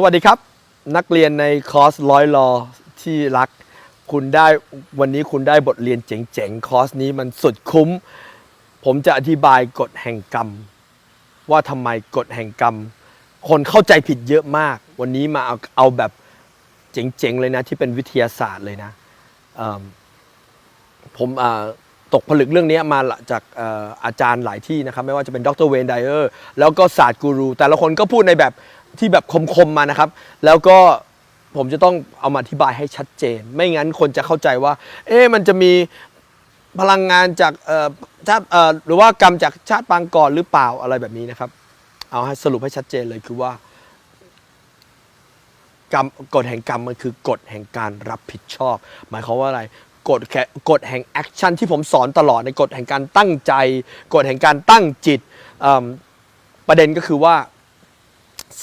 สวัสดีครับ นักเรียนในคอร์สร้อยรอที่รัก คุณได้วันนี้คุณได้บทเรียนเจ๋งๆ คอร์สนี้มันสุดคุ้ม ผมจะอธิบายกฎแห่งกรรม ว่าทำไมกฎแห่งกรรม คนเข้าใจผิดเยอะมาก วันนี้มาเอาเอาแบบเจ๋งๆเลยนะ ที่เป็นวิทยาศาสตร์เลยนะผมตกผลึกเรื่องนี้มาจากอาจารย์หลายที่นะครับ ไม่ว่าจะเป็นดรเวนไดเออร์แล้วก็ศาสตร์กูรู แต่ละคนก็พูดในแบบ ที่แบบคมๆมานะครับ แล้วก็ผมจะต้องเอามาอธิบายให้ชัดเจน ไม่งั้นคนจะเข้าใจว่า เอ๊ะมันจะมีพลังงานจากชาติหรือว่ากรรมจากชาติปางก่อนหรือเปล่าอะไรแบบนี้นะครับ เอาให้สรุปให้ชัดเจนเลยคือว่ากรรมกฎแห่งกรรมมันคือกฎแห่งการรับผิดชอบ หมายความว่าอะไรกฎแกฎแห่งแอคชั่นที่ผมสอนตลอดในกฎแห่งการตั้งใจ กฎแห่งการตั้งจิตประเด็นก็คือว่า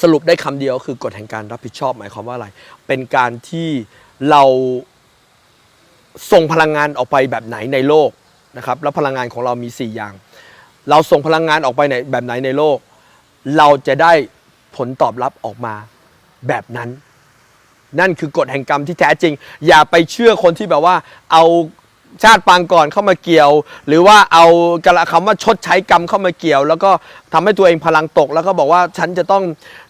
สรุปได้คำเดียวคือกฎแห่งการรับผิดชอบหมายความว่าอะไร เป็นการที่เราส่งพลังงานออกไปแบบไหนในโลกนะครับแล้วพลังงานของเรามี 4 อย่าง เราส่งพลังงานออกไปในแบบไหนในโลก เราจะได้ผลตอบรับออกมาแบบนั้น นั่นคือกฎแห่งกรรมที่แท้จริง อย่าไปเชื่อคนที่แบบว่าเอา ชาติปางก่อนเข้ามาเกี่ยว หรือว่าเอากระคำว่าชดใช้กรรมเข้ามาเกี่ยว แล้วก็ทำให้ตัวเองพลังตก แล้วก็บอกว่าฉันจะต้อง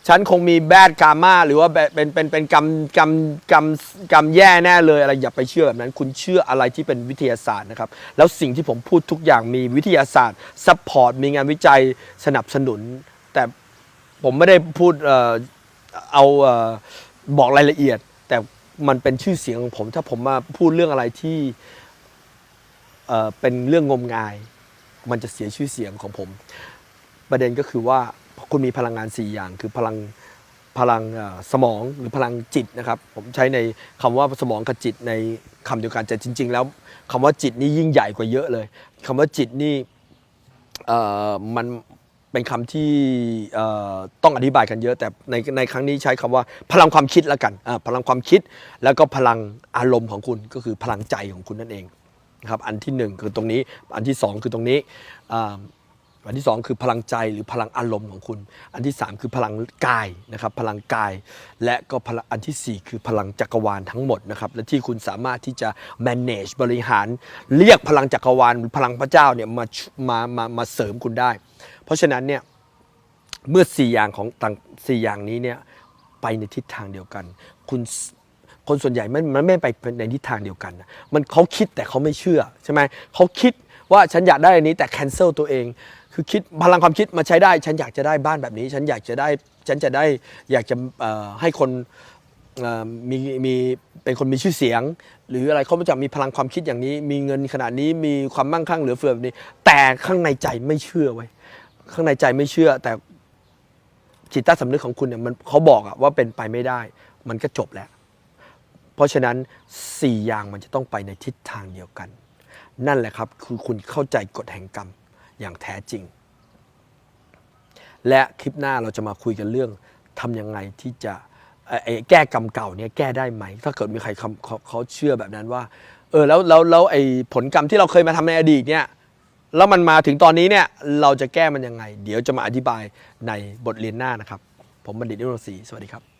ฉันคงมีแบดกามาหรือว่าเป็นเป็นเป็นกรรมกรรมกรรมกรรมแย่แน่เลยอะไรอย่าไปเชื่อแบบนั้น คุณเชื่ออะไรที่เป็นวิทยาศาสตร์นะครับ แล้วสิ่งที่ผมพูดทุกอย่างมีวิทยาศาสตร์ซัพพอร์ตมีงานวิจัยสนับสนุน แต่ผมไม่ได้พูดเออเอาเออบอกรายละเอียด แต่มันเป็นชื่อเสียงของผม ถ้าผมมาพูดเรื่องอะไรที่ เป็นเรื่องงมงาย มันจะเสียชื่อเสียงของผม ประเด็นก็คือว่าคุณมีพลังงาน 4 อย่าง คือพลังพลังสมองหรือพลังจิตนะครับ ผมใช้ในคำว่าสมองกับจิตในคำเดียวกันแต่จริง ๆ แล้วคำว่าจิตนี่ยิ่งใหญ่กว่าเยอะเลยคำว่าจิตนี่มันเป็นคำที่ต้องอธิบายกันเยอะ แต่ในในครั้งนี้ใช้คำว่าพลังความคิดแล้วกันพลังความคิดแล้วก็พลังอารมณ์ของคุณก็คือพลังใจของคุณนั่นเอง นะครับอันที่หนึ่งคือตรงนี้อันที่สองคือตรงนี้อันที่สองคือพลังใจหรือพลังอารมณ์ของคุณ อันที่สามคือพลังกายนะครับพลังกาย และก็พลังอันที่สี่คือพลังจักรวาลทั้งหมดนะครับและที่คุณสามารถที่จะ manage บริหาร เรียกพลังจักรวาลหรือพลังพระเจ้าเนี่ยมามามามาเสริมคุณได้ เพราะฉะนั้นเนี่ยเมื่อสี่อย่างของต่างสี่อย่างนี้เนี่ยไปในทิศทางเดียวกัน คุณ คนส่วนใหญ่มันมันไม่ไปในทิศทางเดียวกันนะมันเขาคิดแต่เขาไม่เชื่อใช่ไหมเขาคิดว่าฉันอยากได้อันนี้แต่ cancel ตัวเอง คือคิดพลังความคิดมาใช้ได้ ฉันอยากจะได้บ้านแบบนี้ ฉันอยากจะได้ฉันจะได้อยากจะให้คนมีมีเป็นคนมีชื่อเสียง หรืออะไรเขาจะมีพลังความคิดอย่างนี้ มีเงินขนาดนี้มีความมั่งคั่งเหลือเฟือแบบนี้ แต่ข้างในใจไม่เชื่อไว้ข้างในใจไม่เชื่อ แต่จิตใต้สำนึกของคุณเนี่ยมันเขาบอกอะว่าเป็นไปไม่ได้ มันก็จบแล้ว เพราะฉะนั้น 4 อย่างมันจะต้องไปในทิศทางเดียวกัน นั่นแหละครับคือคุณเข้าใจกฎแห่งกรรมอย่างแท้จริง และคลิปหน้าเราจะมาคุยกันเรื่องทำยังไงที่จะแก้กรรมเก่าเนี่ยแก้ได้ไหม ถ้าเกิดมีใครเขาเชื่อแบบนั้นว่า เออแล้วแล้วแล้วไอ้ผลกรรมที่เราเคยมาทำในอดีตเนี่ยแล้วมันมาถึงตอนนี้เนี่ยเราจะแก้มันยังไง เดี๋ยวจะมาอธิบายในบทเรียนหน้านะครับ ผมบัณฑิตนิโรศรีสวัสดีครับ